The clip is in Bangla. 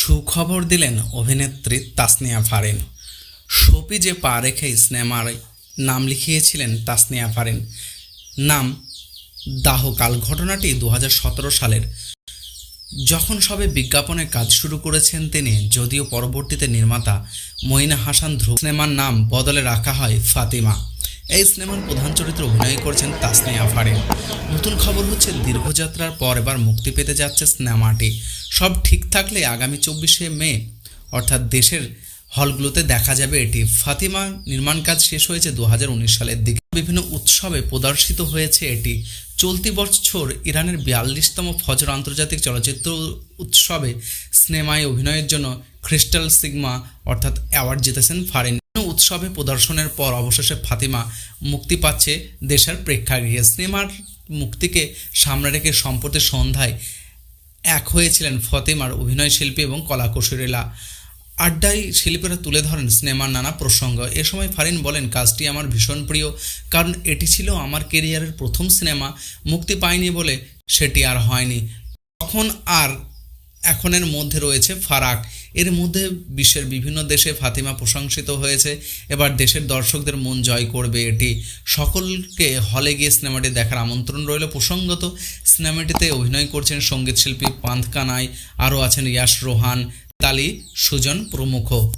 সুখবর দিলেন অভিনেত্রী তাসনিয়া ফারিন। শোপি যে পা রেখে সিনেমার নাম লিখিয়েছিলেন তাসনিয়া ফারিন। নাম, দাহকাল ঘটনাটি দু হাজার সতেরো সালের। যখন সবে বিজ্ঞাপনের কাজ শুরু করেছেন তিনি, যদিও পরবর্তীতে নির্মাতা মইনা হাসান ধ্রুব সিনেমার নাম বদলে রাখা হয় ফাতিমা। এই সিনেমার প্রধান চরিত্রে অভিনয় করেছেন তাসনিয়া ফারিন। নতুন খবর হচ্ছে দীর্ঘযাত্রার পর এবার মুক্তি পেতে যাচ্ছে সিনেমাটি। সব ঠিক থাকলে আগামী চব্বিশে মে, অর্থাৎ দেশের হলগুলোতে দেখা যাবে এটি। ফাতিমা নির্মাণ কাজ শেষ হয়েছে দু হাজার উনিশ সালের দিকে। বিভিন্ন উৎসবে প্রদর্শিত হয়েছে এটি। চলতি বছর ইরানের বিয়াল্লিশতম ফজর আন্তর্জাতিক চলচ্চিত্র উৎসবে সিনেমায় অভিনয়ের জন্য ক্রিস্টাল সিগমা, অর্থাৎ অ্যাওয়ার্ড জিতেছেন ফারিন। উৎসবে প্রদর্শনের পর অবশেষে ফাতিমা মুক্তি পাচ্ছে দেশের প্রেক্ষাগৃহে। সিনেমার মুক্তিকে সামনে রেখে সম্প্রতি সন্ধ্যায় এক হয়েছিলেন ফতেমার অভিনয় শিল্পী এবং কলাকুশলীরা আড্ডায় শিল্পীরা তুলে ধরেন সিনেমার নানা প্রসঙ্গ। এ সময় ফারিন বলেন, কাজটি আমার ভীষণ প্রিয়, কারণ এটি ছিল আমার কেরিয়ারের প্রথম সিনেমা। মুক্তি পায়নি বলে সেটি আর হয়নি। তখন আর এখনের মধ্যে রয়েছে ফারাক। এর মধ্যে বিশ্বের বিভিন্ন দেশে ফাতিমা প্রশংসিত হয়েছে। এবার দেশের দর্শকদের মন জয় করবে এটি। সকলকে হলে গিয়ে সিনেমাটি দেখার আমন্ত্রণ রইল। প্রসঙ্গত, সিনেমাটিতে অভিনয় করছেন সংগীত শিল্পী পান্থকানাই আরও আছেন ইয়াস রোহান, তালি সুজন প্রমুখ।